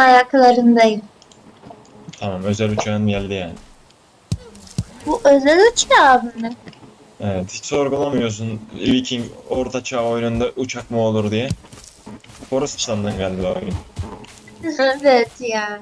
ayaklarındayım. Tamam özel uçağın geldi yani. Bu özel uçağı mı? Evet hiç sorgulamıyorsun Viking orta çağ oyununda uçak mı olur diye. Forest sandın galiba oyun. evet ya.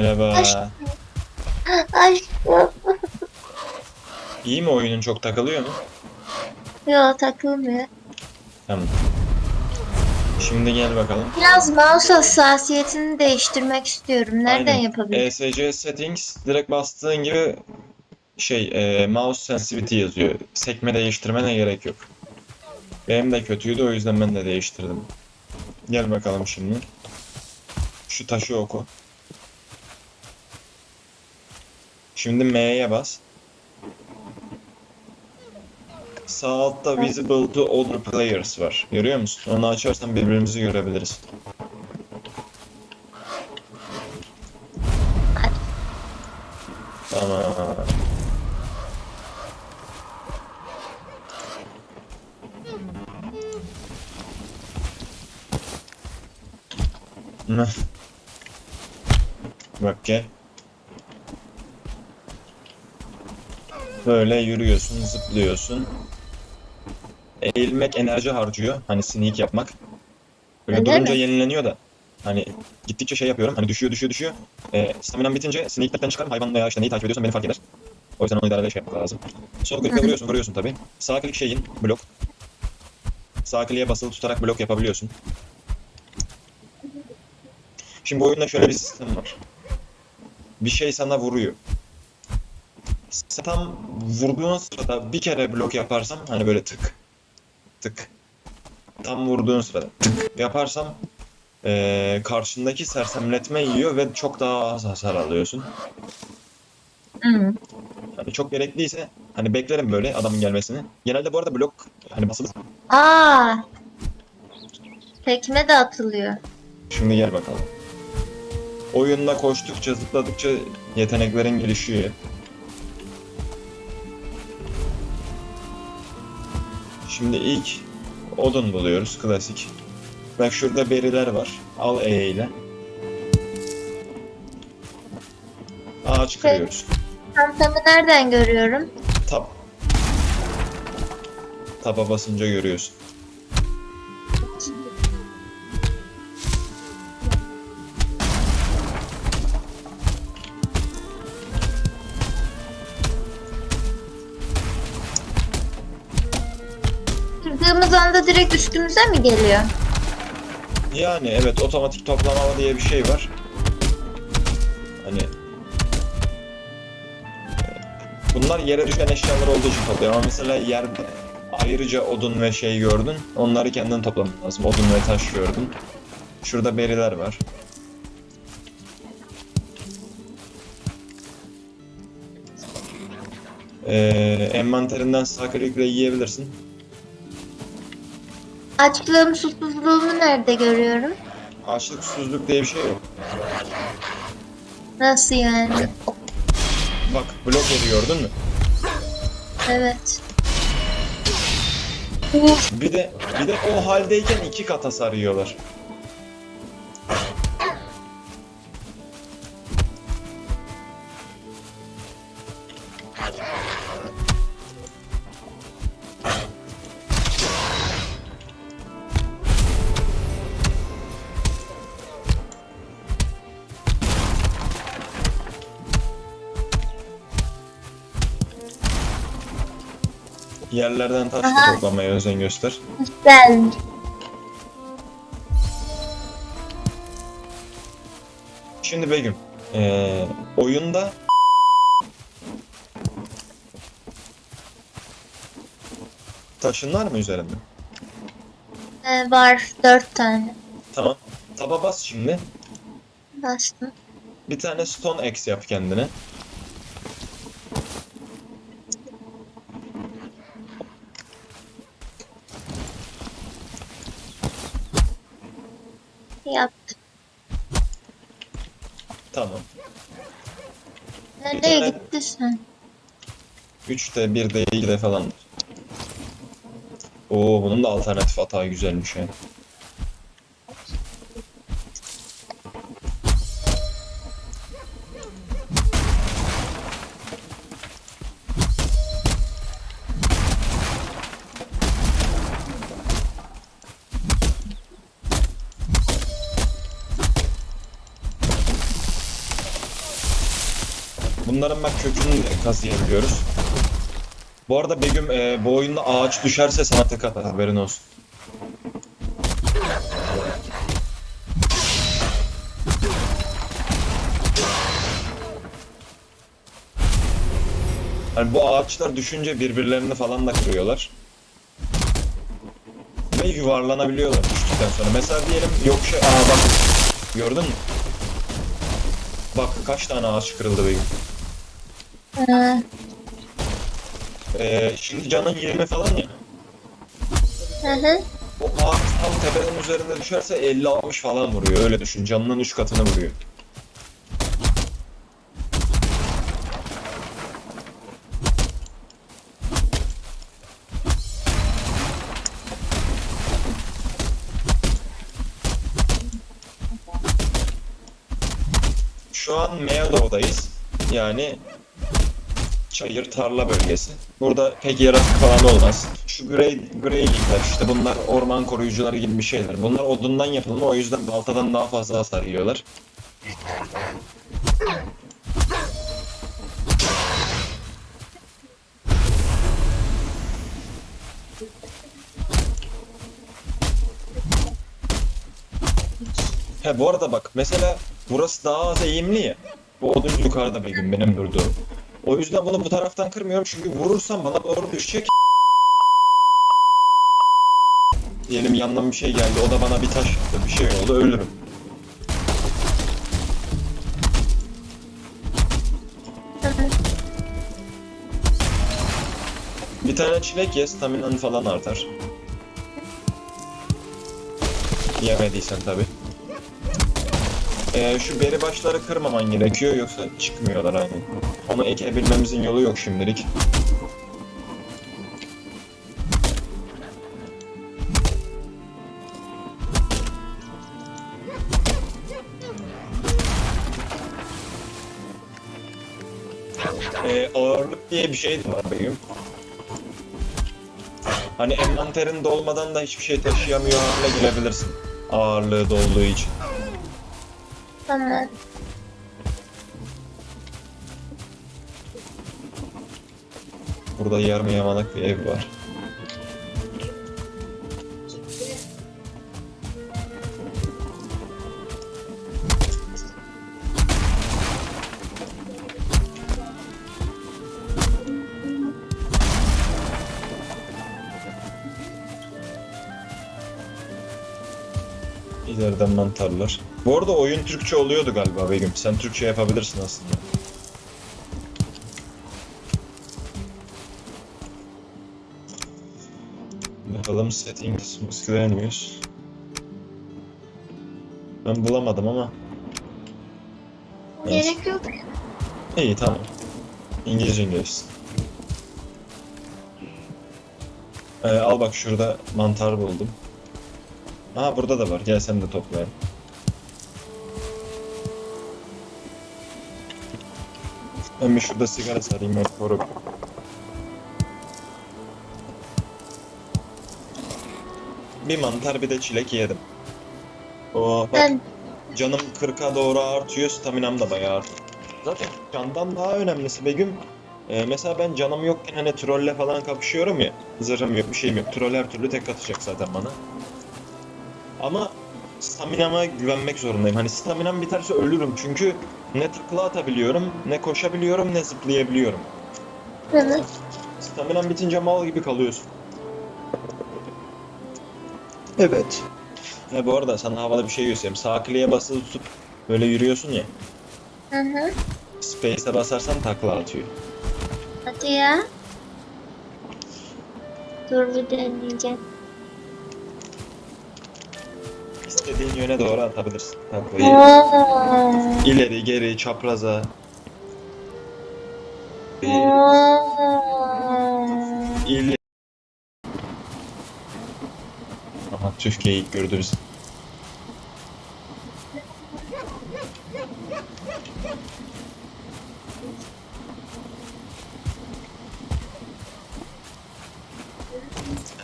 Merhaba. Aşkım. Aşkım. İyi mi oyunun çok takılıyor mu? Yo takılmıyor. Tamam. Şimdi gel bakalım. Biraz mouse hassasiyetini değiştirmek istiyorum. Nereden Aynen. yapabilirim? ESC settings direkt bastığın gibi şey e, mouse sensitivity yazıyor. Sekme değiştirmene gerek yok. Benim de kötüydü o yüzden ben de değiştirdim. Gel bakalım şimdi. Şu taşı oku. Şimdi M'ye bas. Sağ altta visible to other players var. Görüyor musun? Onu açarsan birbirimizi görebiliriz. Tamam. Bak gel. Böyle yürüyorsun, zıplıyorsun. Eğilmek enerji harcıyor. Hani sneak yapmak. Böyle Öyle durunca mi? yenileniyor da. Hani gittikçe şey yapıyorum. Hani düşüyor, düşüyor, düşüyor. Ee, staminam bitince sneak'ten çıkarım. Hayvan veya işte neyi takip ediyorsan beni fark eder. O yüzden onu idareli şey yapmak lazım. Sol klikle vuruyorsun, vuruyorsun tabii. Sağ klik şeyin, blok. Sağ kliğe basılı tutarak blok yapabiliyorsun. Şimdi bu oyunda şöyle bir sistem var. Bir şey sana vuruyor. Sen tam vurduğun sırada bir kere blok yaparsam hani böyle tık tık tam vurduğun sırada tık yaparsam eee karşındaki sersemletme yiyor ve çok daha az hasar alıyorsun. Hı. Hani çok gerekliyse hani beklerim böyle adamın gelmesini. Genelde bu arada blok hani basılı. Aa. Tekme de atılıyor. Şimdi gel bakalım. Oyunda koştukça zıpladıkça yeteneklerin gelişiyor. Şimdi ilk odun buluyoruz klasik. Bak şurada beriler var. Al E ile. Ağaç kırıyoruz. Çantamı nereden görüyorum? Tab. Taba basınca görüyorsun. Direkt üstümüze mi geliyor? Yani evet otomatik toplama diye bir şey var. Hani bunlar yere düşen eşyalar olduğu için topluyor ama mesela yerde ayrıca odun ve şey gördün. Onları kendin toplaman lazım. Odun ve taş gördün. Şurada beriler var. Ee, envanterinden sağ klikle yiyebilirsin. Açlığım susuzluğumu nerede görüyorum? Açlık susuzluk diye bir şey yok. Nasıl yani? Bak blok yeri gördün mü? Evet. Bir de bir de o haldeyken iki kat hasar yiyorlar. Yerlerden taş Aha. toplamaya özen göster. Ben. Şimdi Begüm, ee, oyunda taşın var mı üzerinde? Ee, var dört tane. Tamam. Taba bas şimdi. Bastım. Bir tane stone axe yap kendine. Nereye tane- gitti sen? 3'te 1'de 2'de falan. Oo bunun da alternatif atağı güzelmiş yani. Bunların bak kökünü kazıyabiliyoruz. Bu arada Begüm e, bu oyunda ağaç düşerse sana tek haberin olsun. Yani bu ağaçlar düşünce birbirlerini falan da kırıyorlar. Ve yuvarlanabiliyorlar düştükten sonra. Mesela diyelim yok şey... Aa bak gördün mü? Bak kaç tane ağaç kırıldı Begüm. Ee, Ee, şimdi canın 20 falan ya. hı hı. O ağaç tam tepeden üzerinde düşerse 50-60 falan vuruyor. Öyle düşün. Canının 3 katını vuruyor. Şu an Meadow'dayız. Yani çayır tarla bölgesi. Burada pek yaratık falan olmaz. Şu grey, greylikler işte bunlar orman koruyucuları gibi bir şeyler. Bunlar odundan yapılma o yüzden baltadan daha fazla hasar yiyorlar. He bu arada bak mesela burası daha az eğimli ya. Bu odun yukarıda bir gün benim durduğum. O yüzden bunu bu taraftan kırmıyorum çünkü vurursam bana doğru düşecek. Diyelim yandan bir şey geldi o da bana bir taş attı bir şey oldu ölürüm. Bir tane çilek ye staminan falan artar. Yemediysen tabi. Ee, şu beri başları kırmaman gerekiyor yoksa çıkmıyorlar aynen. Onu ekebilmemizin yolu yok şimdilik. Ee, ağırlık diye bir şey de var benim. Hani envanterin dolmadan da hiçbir şey taşıyamıyor haline gelebilirsin. Ağırlığı dolduğu için. Tamam. Burada yarım yamalak bir ev var. İleriden mantarlar. Bu arada oyun Türkçe oluyordu galiba Begüm. Sen Türkçe yapabilirsin aslında. Bakalım settings Miscellaneous. Ben bulamadım ama. Gerek yok. İyi tamam. İngilizce İngiliz. Ee, al bak şurada mantar buldum. Aa burada da var. Gel sen de toplayalım. Ben bir şurada sigara sarayım. Ben koru. Bir mantar bir de çilek yedim. Oo, bak Ben canım 40'a doğru artıyor, staminam da bayağı artıyor. Zaten candan daha önemlisi Begüm. Ee, mesela ben canım yokken hani trolle falan kapışıyorum ya. Zırhım yok, bir şeyim yok. Troll her türlü tek atacak zaten bana. Ama staminama güvenmek zorundayım. Hani staminam biterse ölürüm çünkü ne takla atabiliyorum, ne koşabiliyorum, ne zıplayabiliyorum. hı hı. Staminam bitince mal gibi kalıyorsun. Evet. Ya bu arada sana havada bir şey göstereyim. Sağ basılı tutup böyle yürüyorsun ya. Hı hı. Space'e basarsan takla atıyor. Hadi ya. Dur bir deneyeceğim. İstediğin yöne doğru atabilirsin taklayı. İleri, geri, çapraza. İleri. Aha Türkiye ilk gördü bizi.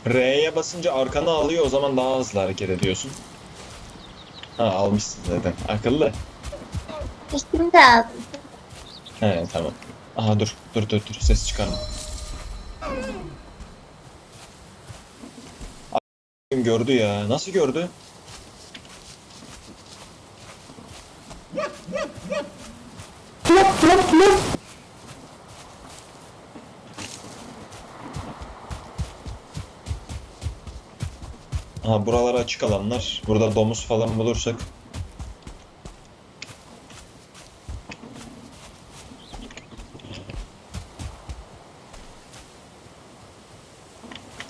R'ye basınca arkana alıyor o zaman daha hızlı hareket ediyorsun. Ha almışsın zaten. Akıllı. Şimdi aldım. He tamam. Aha dur dur dur dur ses çıkarma. A- gördü ya. Nasıl gördü? Açık alanlar. Burada domuz falan bulursak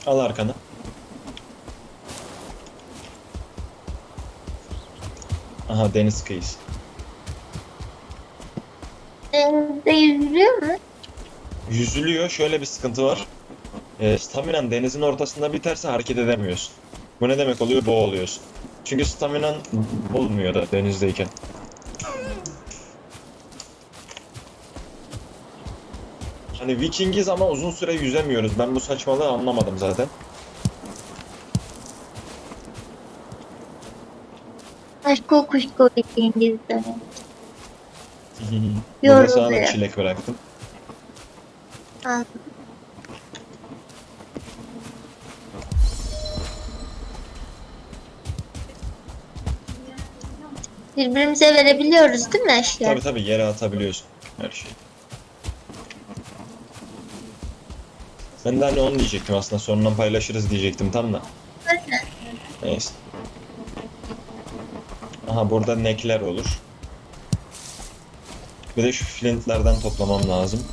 al arkana. Aha deniz kıyısı. Denizde yüzülüyor mu? Yüzülüyor. Şöyle bir sıkıntı var. E, staminan denizin ortasında biterse hareket edemiyorsun. Bu ne demek oluyor? Boğuluyorsun. Çünkü staminan olmuyor da denizdeyken. Hani Vikingiz ama uzun süre yüzemiyoruz. Ben bu saçmalığı anlamadım zaten. Aşko kuşko İngilizce. Burada sana da çilek bıraktım. Aldım. Birbirimize verebiliyoruz değil mi eşya? Tabi tabi yere atabiliyorsun her şeyi. Ben de hani onu diyecektim aslında sonradan paylaşırız diyecektim tam da. Neyse. Aha burada nekler olur. Bir de şu flintlerden toplamam lazım.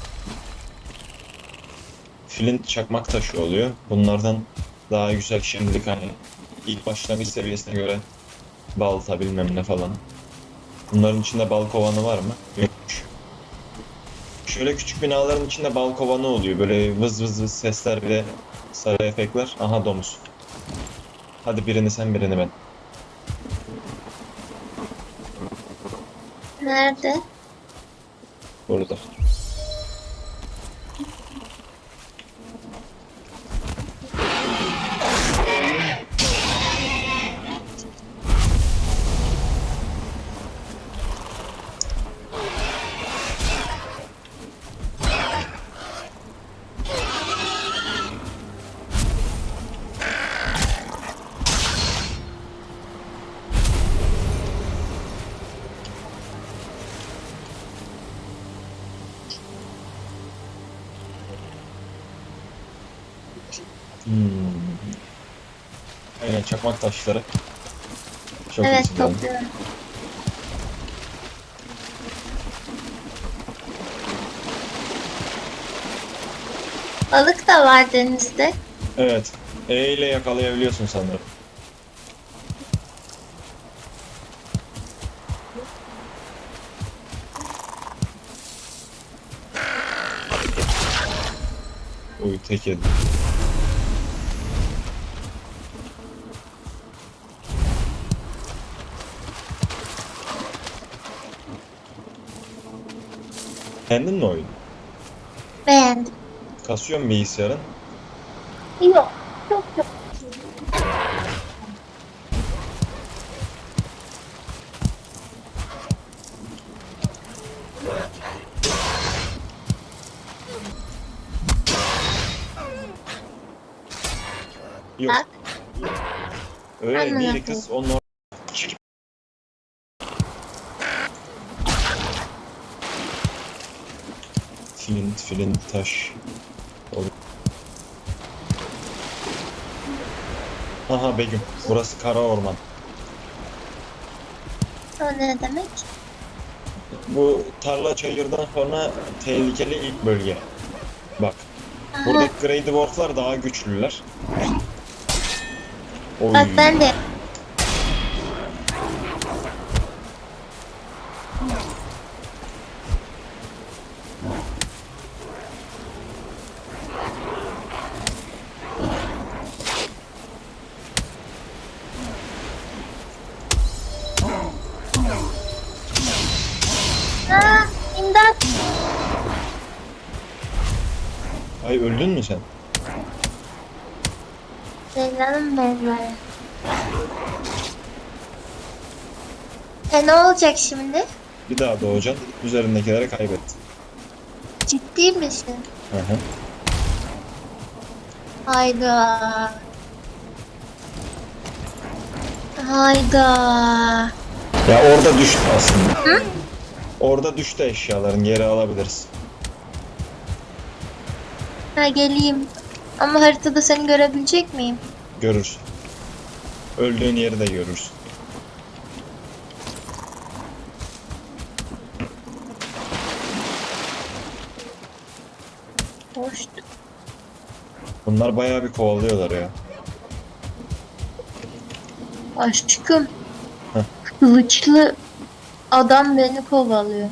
Flint çakmak taşı oluyor. Bunlardan daha güzel şimdilik hani ilk başlangıç seviyesine göre balta bilmem ne falan. Bunların içinde bal kovanı var mı? Yokmuş. Şöyle küçük binaların içinde bal kovanı oluyor. Böyle vız vız vız sesler bir de sarı efektler. Aha domuz. Hadi birini sen birini ben. Nerede? Burada. Çakmak taşları. Çok evet iyisin lan. topluyorum. Balık da var denizde. Evet. E ile yakalayabiliyorsun sanırım. Uy tek yedim. Kendin mi oyun? Beğendim. Kasıyor mu bilgisayarın? Yok. Çok çok. Yok. Bak. Öyle Anladım. değil kız. Onun or- Çık. Flint, taş. Aha Begüm. Burası kara orman. O ne demek? Bu tarla çayırdan sonra tehlikeli ilk bölge. Bak. Aha, Buradaki Grey Dwarf'lar daha güçlüler. Oy. Bak ben de. Öldün mü sen? Leyla'nın mezarı. E ne olacak şimdi? Bir daha doğacaksın. Üzerindekileri kaybettin. Ciddi misin? Hı hı. Hayda. Hayda. Ya orada düştü aslında. Orada düştü eşyaların geri alabiliriz. Ha geleyim. Ama haritada seni görebilecek miyim? Görürsün. Öldüğün yeri de görürsün. Hoş. Bunlar bayağı bir kovalıyorlar ya. Aşkım. Heh. Kılıçlı adam beni kovalıyor.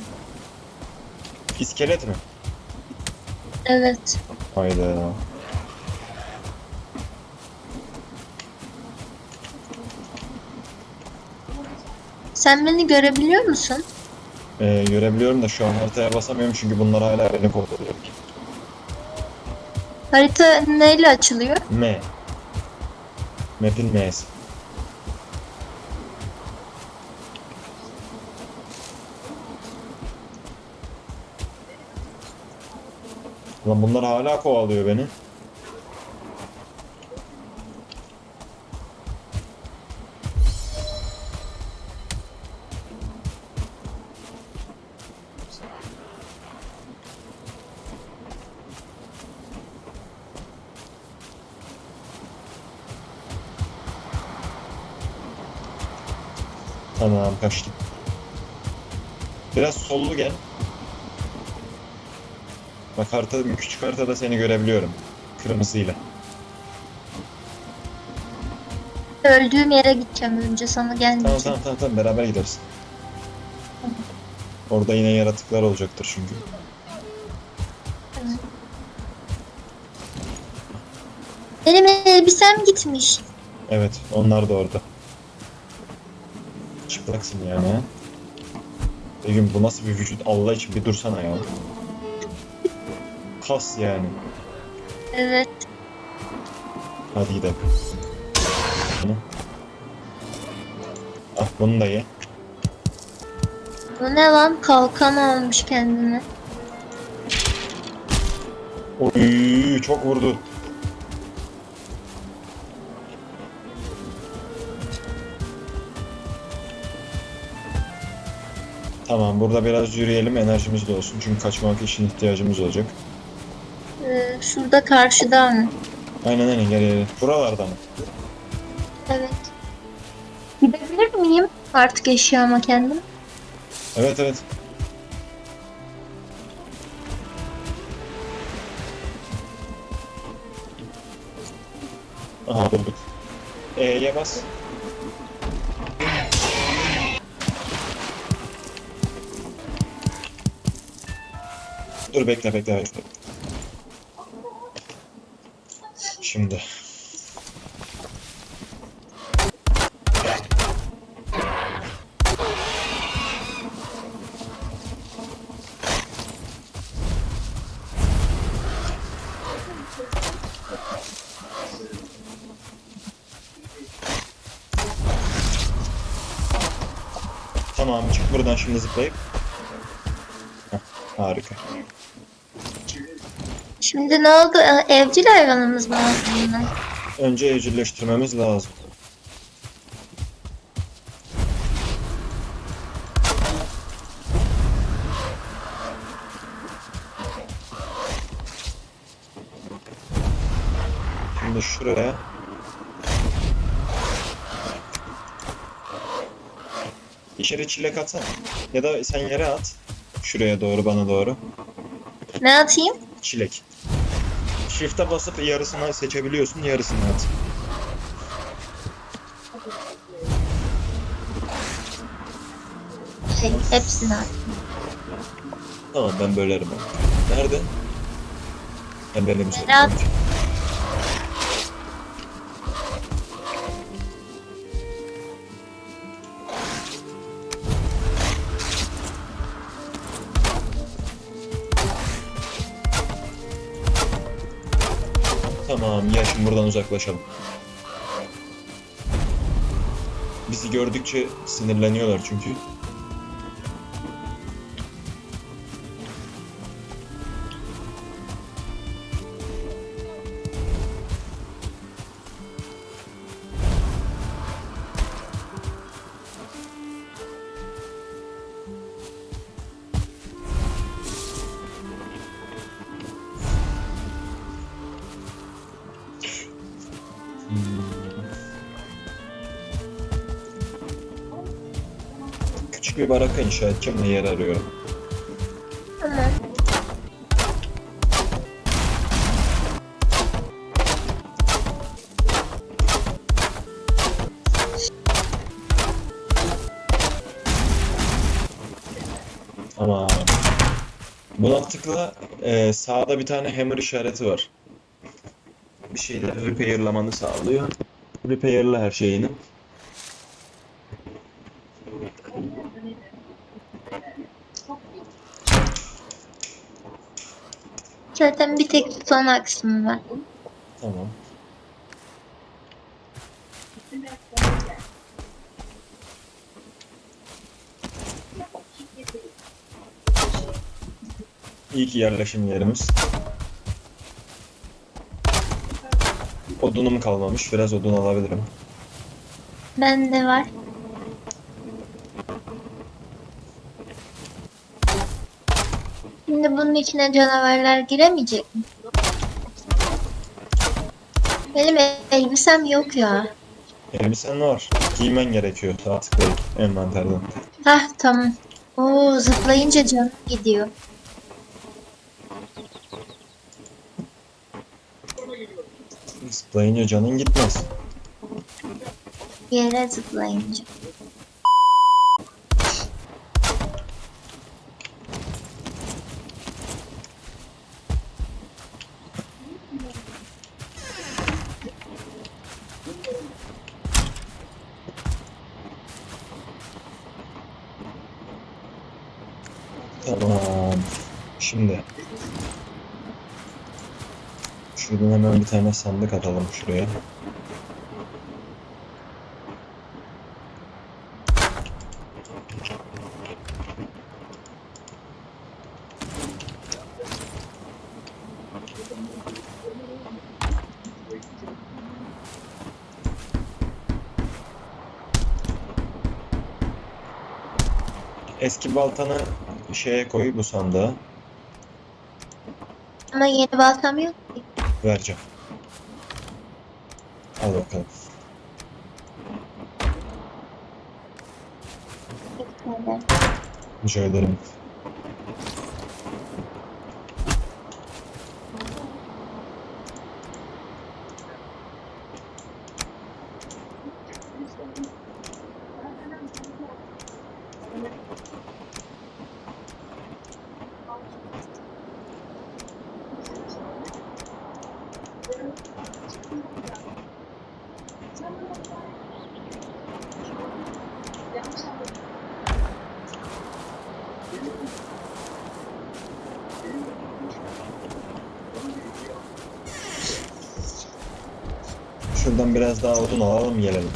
İskelet mi? Evet. Hayda. Sen beni görebiliyor musun? Ee, görebiliyorum da şu an haritaya basamıyorum çünkü bunlar hala beni kovalıyor. Harita neyle açılıyor? M. Map'in M'si. Lan bunlar hala kovalıyor beni. Tamam kaçtım. Biraz sollu gel. Bak harita, küçük haritada seni görebiliyorum. Kırmızıyla. Öldüğüm yere gideceğim önce sana Tamam gelmeyeceğim. tamam tamam, tamam beraber gideriz. Orada yine yaratıklar olacaktır çünkü. Benim elbisem gitmiş. Evet onlar da orada. Çıplaksın yani. Begüm bu nasıl bir vücut Allah için bir dursana ya. Kas yani. Evet. Hadi gidelim. Bunu. Ah bunu da ye. Bu ne lan? Kalkan almış kendine. Oy çok vurdu. Tamam burada biraz yürüyelim enerjimiz de olsun çünkü kaçmak için ihtiyacımız olacak. Ee, şurada karşıda mı? Aynen aynen gel gel. Buralarda mı? Evet. Gidebilir miyim artık eşyama kendim? Evet evet. Aha bulduk. E'ye bas. Dur bekle bekle bekle. Şimdi. Tamam çık buradan şimdi zıplayıp. Heh, harika. Şimdi ne oldu? E, evcil hayvanımız mı aslında? Önce evcilleştirmemiz lazım. Şimdi şuraya İçeri çilek atsana. Ya da sen yere at. Şuraya doğru, bana doğru. Ne atayım? Çilek. Shift'e basıp yarısını seçebiliyorsun, yarısını at. Şey, hepsini at. Tamam ben bölerim onu. Nerede? Ben benim Yere buradan uzaklaşalım. Bizi gördükçe sinirleniyorlar çünkü. Küçük bir baraka inşa edeceğim de yer arıyorum. Tamam. Ama buna tıkla e, sağda bir tane hammer işareti var. Bir şeyleri repairlamanı sağlıyor. Repairla her şeyini. Zaten bir tek son aksım var. Tamam. İyi ki yerleşim yerimiz. Odunum kalmamış. Biraz odun alabilirim. Bende var. Bunun içine canavarlar giremeyecek mi? Benim elbisem yok ya. Elbisen var. Giymen gerekiyor. Sağ tıklayıp envanterden. Hah tamam. Oo zıplayınca canım gidiyor. Zıplayınca canın gitmez. Yere zıplayınca. Tamam. Şimdi. Şuradan hemen bir tane sandık atalım şuraya. Eski baltanı şeye koy bu sandığa. Ama yeni baltam yok. Vereceğim. Al bakalım. Rica ederim. Şuradan biraz daha odun alalım gelelim.